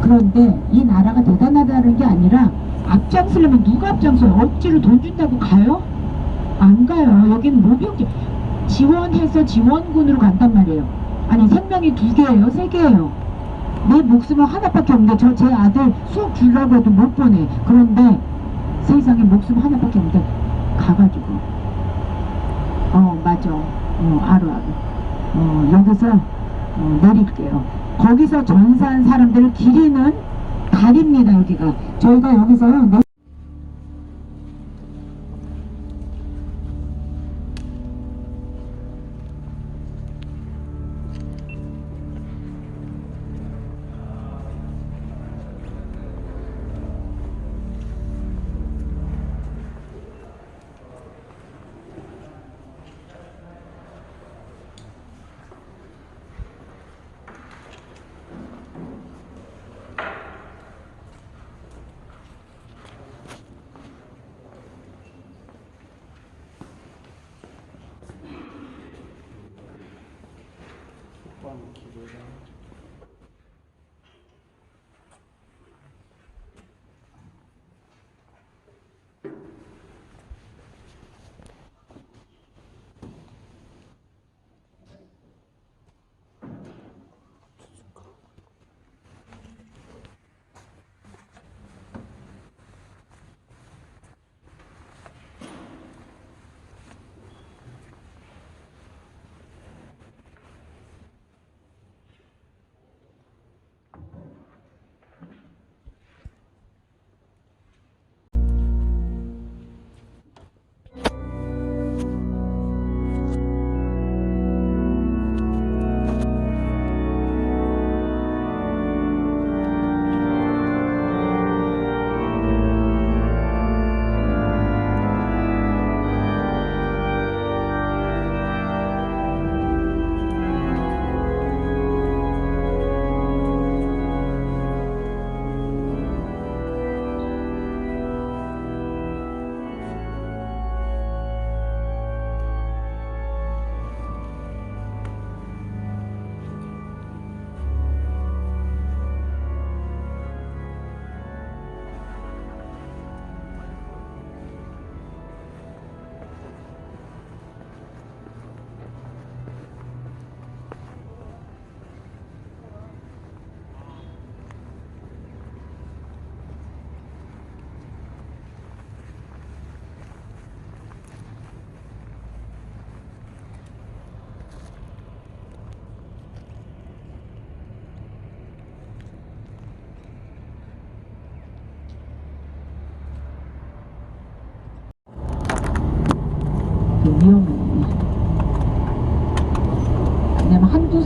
그런데 이 나라가 대단하다는 게 아니라 앞장서려면 누가 앞장서요? 억지로 돈 준다고 가요? 안 가요. 여기는 모병제 지원해서 지원군으로 간단 말이에요. 아니 생명이 두 개예요, 세 개예요. 내 목숨은 하나밖에 없는데 저 제 아들 수업 주려고 해도 못 보내. 그런데 세상에 목숨 하나밖에 없는데 가가지고 어 맞아. 어 알아 알아. 어 여기서 어, 내릴게요. 거기서 전사한 사람들을 기리는 다리입니다 여기가. 저희가 여기서요. 내- 그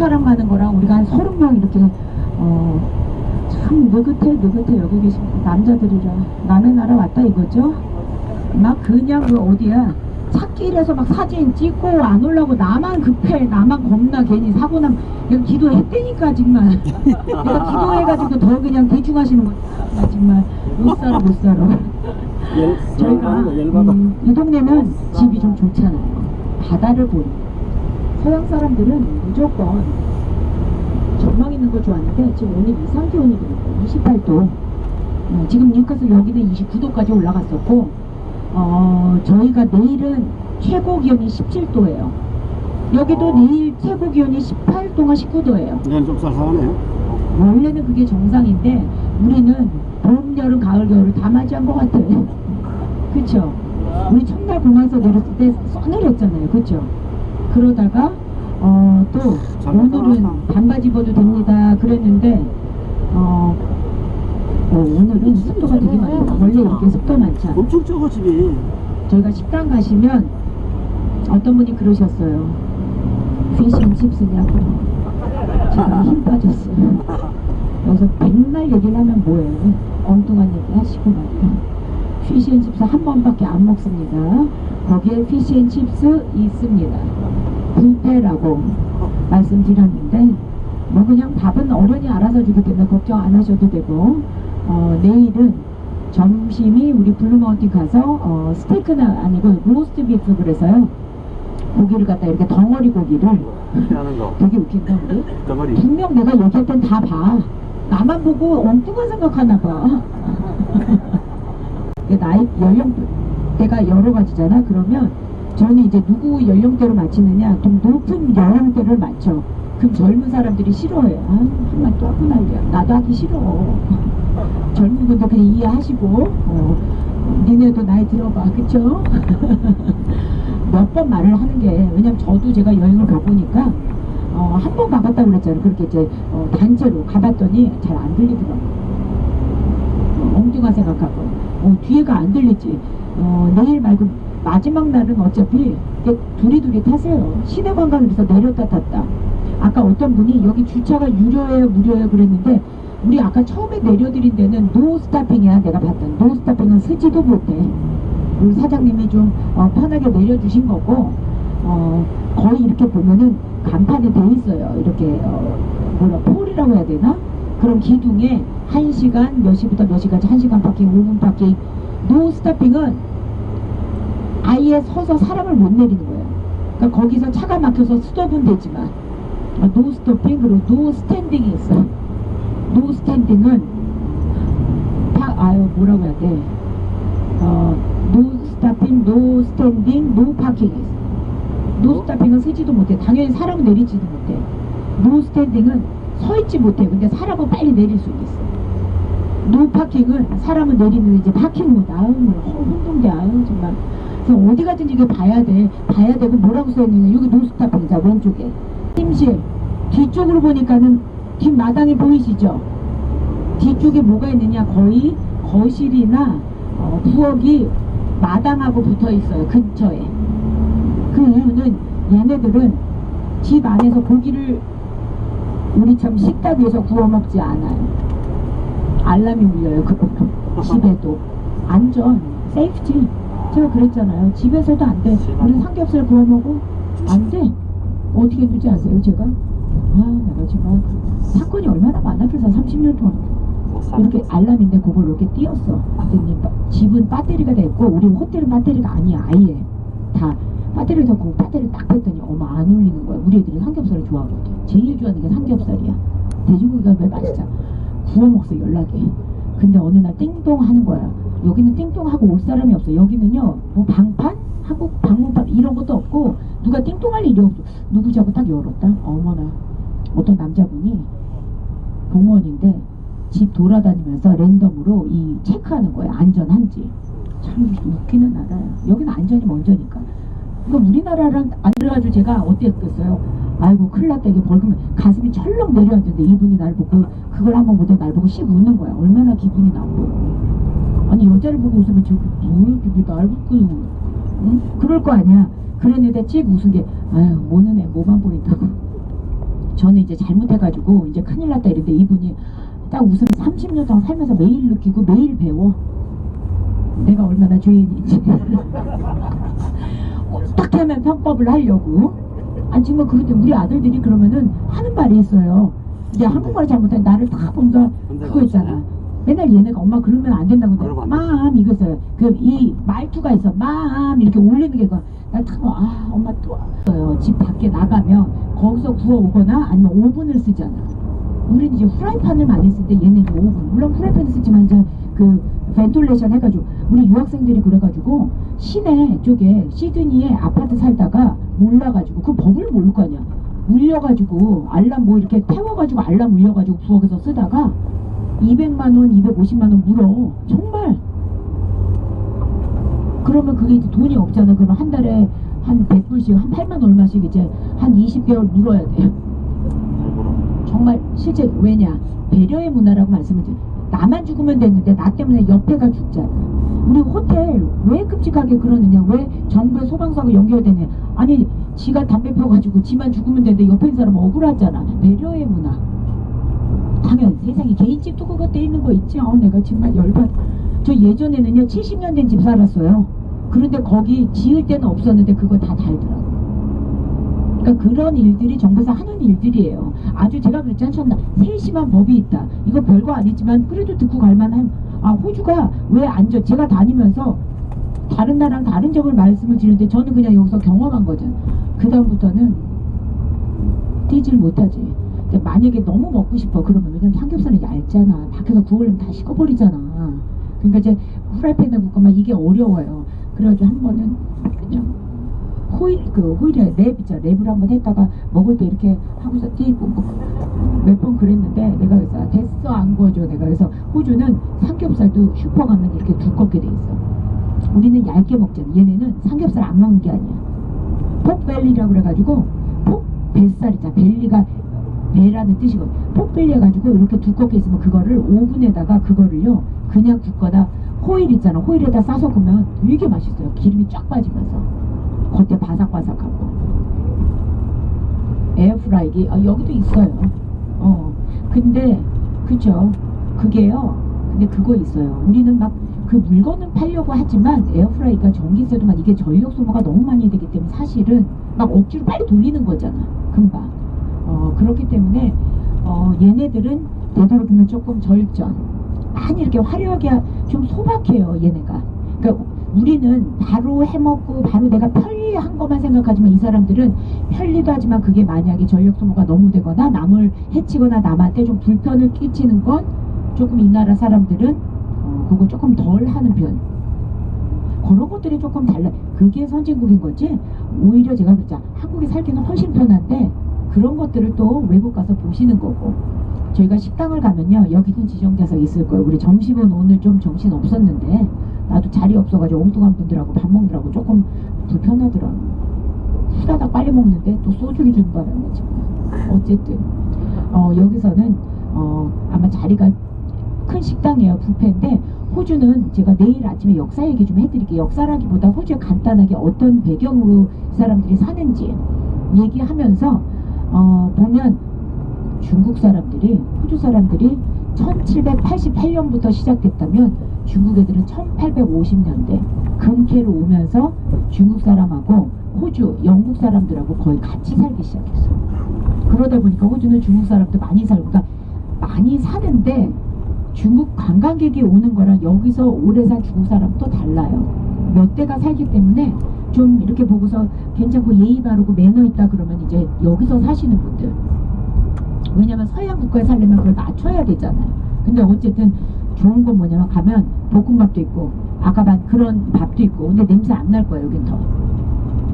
사람 가는 거랑 우리가 한 서른 명 이렇게 어 참 느긋해 느긋해 여기 계신 남자들이라 남의 나라 왔다 이거죠? 막 그냥 그 어디야 찾길에서 막 사진 찍고 안 올라고 나만 급해 나만 겁나 괜히 사고 나면 그냥 기도했다니까 정말 내가 기도해가지고 더 그냥 대충 하시는 거야 나 정말 못 살아 못 살아 열, 저희가. 음, 이 동네는 집이 좀 좋잖아요. 바다를 보는. 서양 사람들은 무조건 전망 있는 거 좋아하는데 지금 오늘 이상 기온이 그래요. 28도. 어, 지금 뉴카슬 여기는 29도까지 올라갔었고 어, 저희가 내일은 최고 기온이 17도예요. 여기도 어. 내일 최고 기온이 18도가 19도예요. 얘는 좀 쌀쌀하네. 원래는 그게 정상인데 우리는 봄, 여름, 가을, 겨울을 다 맞이한 것 같아요. 그쵸? 우리 첫날 공항에서 내렸을 때 서늘했잖아요. 그쵸? 그러다가 어, 또 오늘은 반바지 입어도 됩니다. 그랬는데 어, 어, 오늘은 습도가 되게 많아요. 원래 이렇게 습도 많지 않아요. 엄청 적어, 집이. 저희가 식당 가시면 어떤 분이 그러셨어요. 피쉬앤 칩스냐고. 제가 힘 빠졌어요. 여기서 맨날 얘기를 하면 뭐예요? 엉뚱한 얘기 하시고 말이야. 피쉬앤 칩스 한 번밖에 안 먹습니다. 거기에 피쉬앤 칩스 있습니다. 뷔페라고 말씀드렸는데 뭐 그냥 밥은 어른이 알아서 주기 때문에 걱정 안 하셔도 되고 어, 내일은 점심이 우리 블루마운틴 가서 어, 스테이크는 아니고 로스트 비프 그래서요 고기를 갖다 이렇게 덩어리 고기를. 되게 웃긴다 우리 덩어리. 분명 내가 얘기할 땐 다 봐. 나만 보고 엉뚱한 생각하나 봐. 나이 연령대가 여러 가지잖아. 그러면 저는 이제 누구 연령대로 맞히느냐 좀 높은 연령대를 맞춰. 그럼 젊은 사람들이 싫어해. 아, 한만 또 하고 난리야. 나도 하기 싫어. 젊은 분들 그냥 이해하시고, 어, 니네도 나이 들어봐. 그쵸? 몇 번 말을 하는 게, 왜냐면 저도 제가 여행을 가보니까, 어, 한 번 가봤다고 그랬잖아요. 그렇게 이제, 어, 단체로 가봤더니 잘 안 들리더라고요. 어, 엉뚱한 생각하고, 어, 뒤에가 안 들리지. 어, 내일 말고 마지막 날은 어차피 이렇게 두리두리 타세요. 시내 관광에서 내렸다 탔다. 아까 어떤 분이 여기 주차가 유료예요, 무료예요 그랬는데, 우리 아까 처음에 내려드린 데는 노 스타핑이야. 내가 봤던 노 스타핑은 쓰지도 못해. 우리 사장님이 좀 어, 편하게 내려주신 거고 어, 거의 이렇게 보면은 간판에 돼 있어요. 이렇게 어, 뭐라 폴이라고 해야 되나? 그런 기둥에 1시간 몇 시부터 몇 시까지 1시간 파킹, 5분 파킹 노 스타핑은 아예 서서 사람을 못 내리는 거예요. 그러니까 거기서 차가 막혀서 스톱은 되지만 어, 노 스토핑 그리고 노 스탠딩이 있어요. 노 스탠딩은 파, 아유 뭐라고 해야 돼? 어, 노 스타핑, 노 스탠딩, 노 파킹이 있어. 노 스타핑은 서지도 못해. 당연히 사람 내리지도 못해. 노 스탠딩은 서 있지 못해. 근데 사람은 빨리 내릴 수 있어. 노 파킹은 사람은 내리는 이제 파킹 모드. 아유, 뭐, 혼동돼. 아유, 정말. 그래서 어디 가든지 이게 봐야 돼. 봐야 되고 뭐라고 써있느냐. 여기 노 스타핑이자 왼쪽에. 팀실. 뒤쪽으로 보니까는 뒷마당이 보이시죠? 뒤쪽에 뭐가 있느냐. 거의 거실이나 어, 부엌이 마당하고 붙어 있어요. 근처에. 그 이유는 얘네들은 집 안에서 고기를 우리처럼 식탁 위에서 구워 먹지 않아요. 알람이 울려요. 그러면 집에도 안전, 세이프티. 제가 그랬잖아요. 집에서도 안 돼. 우리 삼겹살 구워 먹어? 안 돼. 어떻게 했는지 아세요, 제가? 아, 내가 지금 사건이 얼마나 많아, 그래서 30년 동안. 이렇게 알람인데 그걸 이렇게 띄었어. 바- 집은 배터리가 됐고 우리 호텔은 배터리가 아니야 아예 다 배터리를 덮고 배터리를 딱 뺐더니 어머 안 울리는 거야. 우리 애들이 삼겹살을 좋아하거든. 제일 좋아하는 게 삼겹살이야. 돼지고기가 왜 맛있잖아. 구워 먹어 연락이. 근데 어느 날 띵동 하는 거야. 여기는 띵동하고 올 사람이 없어. 여기는요 뭐 방판 하고 방문판 이런 것도 없고 누가 띵동할 일이 없어. 누구자고 딱 열었다. 어머나 어떤 남자분이 공무원인데 집 돌아다니면서 랜덤으로 이 체크하는 거예요. 안전한지. 참 웃기는 나라야. 여기는 안전이 먼저니까. 그러니까 우리나라랑 안 그래가지고 제가 어땠겠어요? 아이고 큰일 났다 이게 벌금 가슴이 철렁 내려앉는데 이분이 날 보고 그걸 한번 보더니 날 보고 씩 웃는 거야. 얼마나 기분이 나빠. 아니 여자를 보고 웃으면 저기 뭐야 날 보고 응? 그럴 거 아니야. 그랬는데 씩 웃은 게 아유 모는 애 뭐만 보인다고. 저는 이제 잘못해가지고 이제 큰일 났다 이랬는데 이분이 딱 웃으면 30년 동안 살면서 매일 느끼고 매일 배워. 내가 얼마나 죄인인지. 어떻게 하면 편법을 하려고. 아니 정말 그런데 우리 아들들이 그러면은 하는 말이 있어요. 이제 한국말 잘못하면 나를 다 뭔가 그거 있잖아. 맨날 얘네가 엄마 그러면 안 된다고 그러면. 맘 이거 있어요. 그이 말투가 있어. 맘 이렇게 올리는 게 그. 나참아 엄마 또 왔어요. 집 밖에 나가면 거기서 구워 오거나 아니면 오븐을 쓰잖아. 우리는 이제 후라이팬을 많이 쓰는데 얘는 이제 오븐. 물론 후라이팬을 쓰지만 이제 그 벤톨레이션 해가지고 우리 유학생들이 그래가지고 시내 쪽에 시드니에 아파트 살다가 몰라가지고 그 법을 모를 거 아니야. 울려가지고 알람 뭐 이렇게 태워가지고 알람 울려가지고 부엌에서 쓰다가 200만 원, 250만 원 물어. 정말. 그러면 그게 이제 돈이 없잖아. 그러면 한 달에 한 100불씩, 한 8만 얼마씩 이제 한 20개월 물어야 돼. 정말 실제 왜냐 배려의 문화라고 말씀을 드려 나만 죽으면 됐는데 나 때문에 옆에가 죽잖아. 우리 호텔 왜 끔찍하게 그러느냐? 왜 정부의 소방서하고 연결되냐? 아니 지가 담배 펴가지고 지만 죽으면 되는데 옆에 있는 사람은 억울하잖아. 배려의 문화. 당연 세상에 개인집도 그거 돼 있는 거 있지. 어, 내가 정말 열받 저 예전에는요 70년 된 집 살았어요. 그런데 거기 지을 때는 없었는데 그거 다 달더라고 그러니까 그런 일들이 정부에서 하는 일들이에요. 아주 제가 그랬지 않습니까? 세심한 법이 있다. 이거 별거 아니지만 그래도 듣고 갈만한 아 호주가 왜 안전? 제가 다니면서 다른 나라랑 다른 점을 말씀을 드리는데 저는 그냥 여기서 경험한 거죠. 그 다음부터는 뛰질 못하지. 만약에 너무 먹고 싶어 그러면 왜냐면 삼겹살은 얇잖아. 밖에서 구우려면 다 식어버리잖아. 그러니까 이제 후라이팬에 굽거만 이게 어려워요. 그래가지고 한 번은 그냥 호일 그 호일에 랩 있죠. 랩을 한번 했다가 먹을 때 이렇게 하고서 뛰고 몇번 그랬는데 내가 그래서 아, 됐어 안 구워줘 내가 그래서 호주는 삼겹살도 슈퍼 가면 이렇게 두껍게 돼 있어. 우리는 얇게 먹잖아. 얘네는 삼겹살 안 먹는 게 아니야. 폭벨리라고 그래가지고 폭 뱃살이잖아. 벨리가 배라는 뜻이거든. 폭벨리 해가지고 이렇게 두껍게 있으면 그거를 오븐에다가 그거를요 그냥 굽거나 호일 있잖아. 호일에다 싸서 구면 되게 맛있어요. 기름이 쫙 빠지면서 겉에 바삭바삭하고 에어프라이기 아, 여기도 있어요. 어 근데 그죠? 그게요. 근데 그거 있어요. 우리는 막 그 물건은 팔려고 하지만 에어프라이기가 전기세도 만 이게 전력 소모가 너무 많이 되기 때문에 사실은 막 억지로 빨리 돌리는 거잖아. 금방. 어 그렇기 때문에 어 얘네들은 되도록이면 조금 절전. 많이 이렇게 화려하게 하- 좀 소박해요 얘네가. 그러니까 우리는 바로 해먹고 바로 내가 편리한 것만 생각하지만 이 사람들은 편리도 하지만 그게 만약에 전력 소모가 너무 되거나 남을 해치거나 남한테 좀 불편을 끼치는 건 조금 이 나라 사람들은 어, 그거 조금 덜 하는 편. 그런 것들이 조금 달라. 그게 선진국인 거지. 오히려 제가 그랬잖아. 한국에 살기는 훨씬 편한데 그런 것들을 또 외국 가서 보시는 거고. 저희가 식당을 가면요. 여기는 지정돼서 있을 거예요. 우리 점심은 오늘 좀 정신 없었는데 나도 자리 없어가지고 엉뚱한 분들하고 밥 먹느라고 조금 불편하더라. 후다닥 빨리 먹는데 또 소주를 바람에 지금. 어쨌든 어, 여기서는 어, 아마 자리가 큰 식당이에요. 뷔페인데 호주는 제가 내일 아침에 역사 얘기 좀 해드릴게요. 역사라기보다 호주에 간단하게 어떤 배경으로 사람들이 사는지 얘기하면서 어, 보면 중국 사람들이 호주 사람들이 1788년부터 시작됐다면 중국 애들은 1850년대 금캐로 오면서 중국 사람하고 호주, 영국 사람들하고 거의 같이 살기 시작했어. 그러다 보니까 호주는 중국 사람도 많이 살고, 그러니까 많이 사는데 중국 관광객이 오는 거랑 여기서 오래 산 중국 사람 또 달라요. 몇 대가 살기 때문에 좀 이렇게 보고서 괜찮고 예의 바르고 매너 있다 그러면 이제 여기서 사시는 분들. 왜냐면 서양 국가에 살려면 그걸 맞춰야 되잖아요. 근데 어쨌든 좋은 건 뭐냐면 가면 볶음밥도 있고 아까 반 그런 밥도 있고 근데 냄새 안 날 거예요 여긴 더.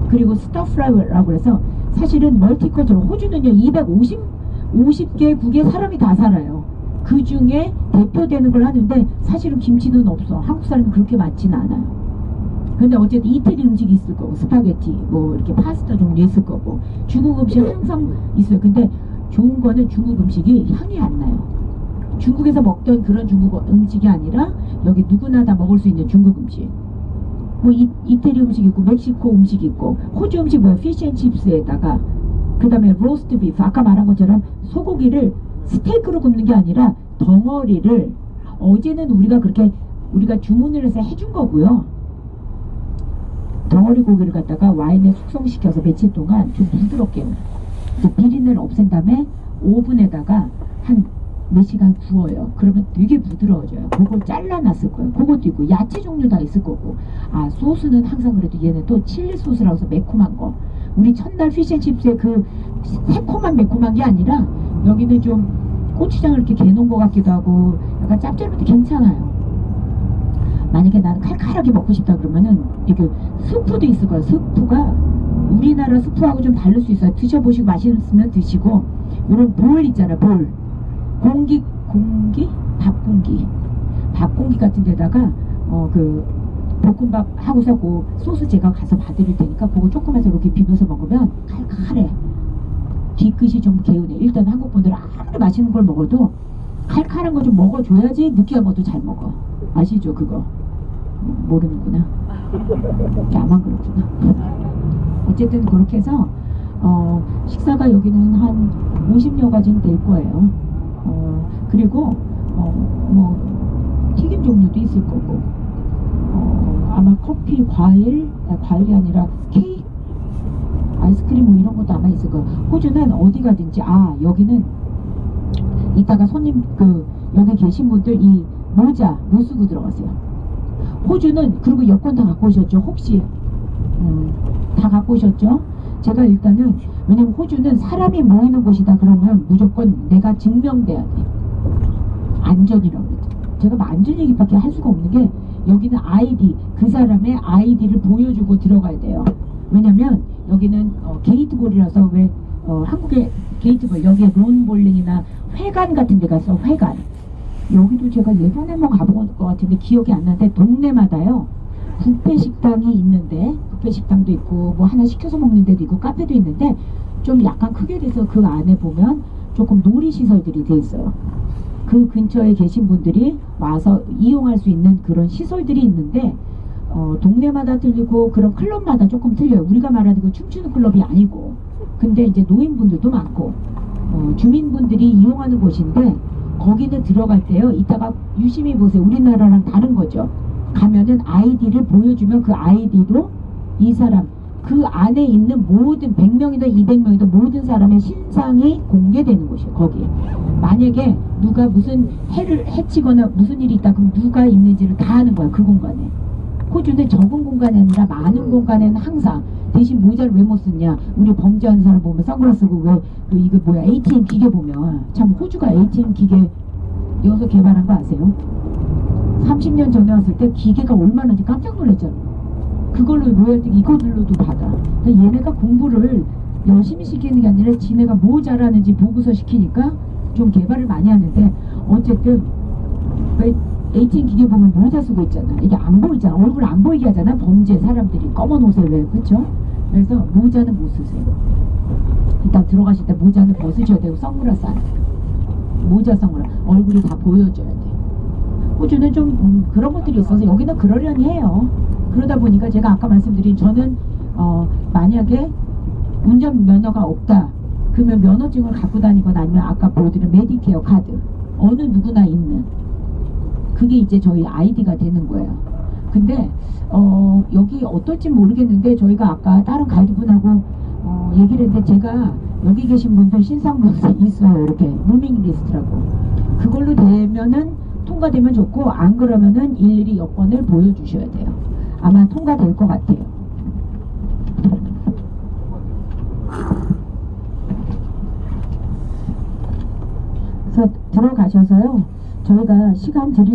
그리고 스타프라이라고 해서 사실은 멀티컬처럼 호주는요 250 50개국에 사람이 다 살아요. 그 중에 대표되는 걸 하는데 사실은 김치는 없어. 한국 사람이 그렇게 많지는 않아요. 근데 어쨌든 이태리 음식이 있을 거고 스파게티 뭐 이렇게 파스타 종류 있을 거고 중국 음식 항상 있어요. 근데 좋은 거는 중국 음식이 향이 안 나요. 중국에서 먹던 그런 중국 음식이 아니라 여기 누구나 다 먹을 수 있는 중국 음식. 뭐 이, 이태리 음식 있고 멕시코 음식 있고 호주 음식 뭐야 피쉬앤칩스에다가 그 다음에 로스트 비프 아까 말한 것처럼 소고기를 스테이크로 굽는 게 아니라 덩어리를 어제는 우리가 그렇게 우리가 주문을 해서 해준 거고요. 덩어리 고기를 갖다가 와인에 숙성시켜서 며칠 동안 좀 부드럽게 그 비린내를 없앤 다음에 오븐에다가 한몇 시간 구워요. 그러면 되게 부드러워져요. 그걸 잘라놨을 거예요. 그것도 있고 야채 종류 다 있을 거고. 아 소스는 항상 그래도 얘는 또 칠리 소스라고 해서 매콤한 거. 우리 첫날 피쉬앤칩스의 그 새콤한 매콤한 게 아니라 여기는 좀 고추장을 이렇게 개놓은 것 같기도 하고 약간 짭짤한데 괜찮아요. 만약에 나는 칼칼하게 먹고 싶다 그러면은 이게 스프도 있을 거예요. 스프가 우리나라 스프하고 좀 다를 수 있어요. 드셔보시고 맛있으면 드시고 이런 볼 있잖아요. 볼 공기 공기 밥 공기 밥 공기 같은 데다가 어 그 볶음밥 하고서 그 소스 제가 가서 봐드릴 테니까 그거 조금해서 이렇게 비벼서 먹으면 칼칼해. 뒤끝이 좀 개운해. 일단 한국 분들은 아무리 맛있는 걸 먹어도 칼칼한 거 좀 먹어줘야지 느끼한 것도 잘 먹어. 아시죠 그거? 모르는구나. 나만 그렇구나. 어쨌든 그렇게 해서 어, 식사가 여기는 한 50여 가지는 될 거예요. 어, 그리고 어, 뭐 튀김 종류도 있을 거고 어, 아마 커피, 과일, 아, 과일이 아니라 케이크, 아이스크림 뭐 이런 것도 아마 있을 거예요. 호주는 어디 가든지 아 여기는 이따가 손님 그 여기 계신 분들 이 모자 못 쓰고 들어가세요. 호주는 그리고 여권 다 갖고 오셨죠 혹시 음, 다 갖고 오셨죠? 제가 일단은 왜냐면 호주는 사람이 모이는 곳이다 그러면 무조건 내가 증명돼야 돼. 안전이라고 그러죠. 제가 뭐 안전 얘기밖에 할 수가 없는 게 여기는 아이디 그 사람의 아이디를 보여주고 들어가야 돼요. 왜냐면 여기는 어, 게이트볼이라서 왜 어, 한국의 게이트볼 여기에 론볼링이나 회관 같은 데 가서 회관. 여기도 제가 예전에 한번 가본 것 같은데 기억이 안 나는데 동네마다요 뷔페 식당이 있는데 뷔페 식당도 있고 뭐 하나 시켜서 먹는 데도 있고 카페도 있는데 좀 약간 크게 돼서 그 안에 보면 조금 놀이 시설들이 돼 있어요. 그 근처에 계신 분들이 와서 이용할 수 있는 그런 시설들이 있는데 어, 동네마다 틀리고 그런 클럽마다 조금 틀려요. 우리가 말하는 그 춤추는 클럽이 아니고 근데 이제 노인분들도 많고 어, 주민분들이 이용하는 곳인데 거기는 들어갈 때요. 이따가 유심히 보세요. 우리나라랑 다른 거죠. 가면은 아이디를 보여주면 그 아이디로 이 사람 그 안에 있는 모든 100명이든 200명이든 모든 사람의 신상이 공개되는 곳이에요. 거기. 만약에 누가 무슨 해를 해치거나 무슨 일이 있다 그럼 누가 있는지를 다 아는 거야. 그 공간에. 호주는 적은 공간이 아니라 많은 공간에는 항상 대신 모자를 왜 못 쓰냐 우리 범죄하는 사람 보면 선글라스 쓰고 왜 그 이거 뭐야 ATM 기계 보면 참 호주가 ATM 기계 여기서 개발한 거 아세요? 30년 전에 왔을 때 기계가 얼마나인지 깜짝 놀랐잖아 그걸로 로열티 이거들로도 받아 근데 얘네가 공부를 열심히 시키는 게 아니라 지네가 뭐 잘하는지 보고서 시키니까 좀 개발을 많이 하는데 어쨌든 왜 ATM 기계 보면 모자 쓰고 있잖아. 이게 안 보이잖아. 얼굴 안 보이게 하잖아. 범죄 사람들이 검은 옷에 왜 그쵸? 그래서 모자는 못 쓰세요. 일단 들어가실 때 모자는 벗으셔야 되고 선글라스 안 돼요. 모자 선글라스 얼굴이 다 보여줘야 돼. 호주는 좀 음, 그런 것들이 있어서 여기는 그러려니 해요. 그러다 보니까 제가 아까 말씀드린 저는 어, 만약에 운전 면허가 없다. 그러면 면허증을 갖고 다니거나 아니면 아까 보여드린 메디케어 카드 어느 누구나 있는 그게 이제 저희 아이디가 되는 거예요. 근데 어, 여기 어떨지 모르겠는데 저희가 아까 다른 가이드분하고 어, 얘기를 했는데 제가 여기 계신 분들 신상번호 있어요. 이렇게 무밍 리스트라고. 그걸로 되면은 통과되면 좋고 안 그러면은 일일이 여권을 보여주셔야 돼요. 아마 통과될 것 같아요. 들어가셔서요. 저희가 시간 드릴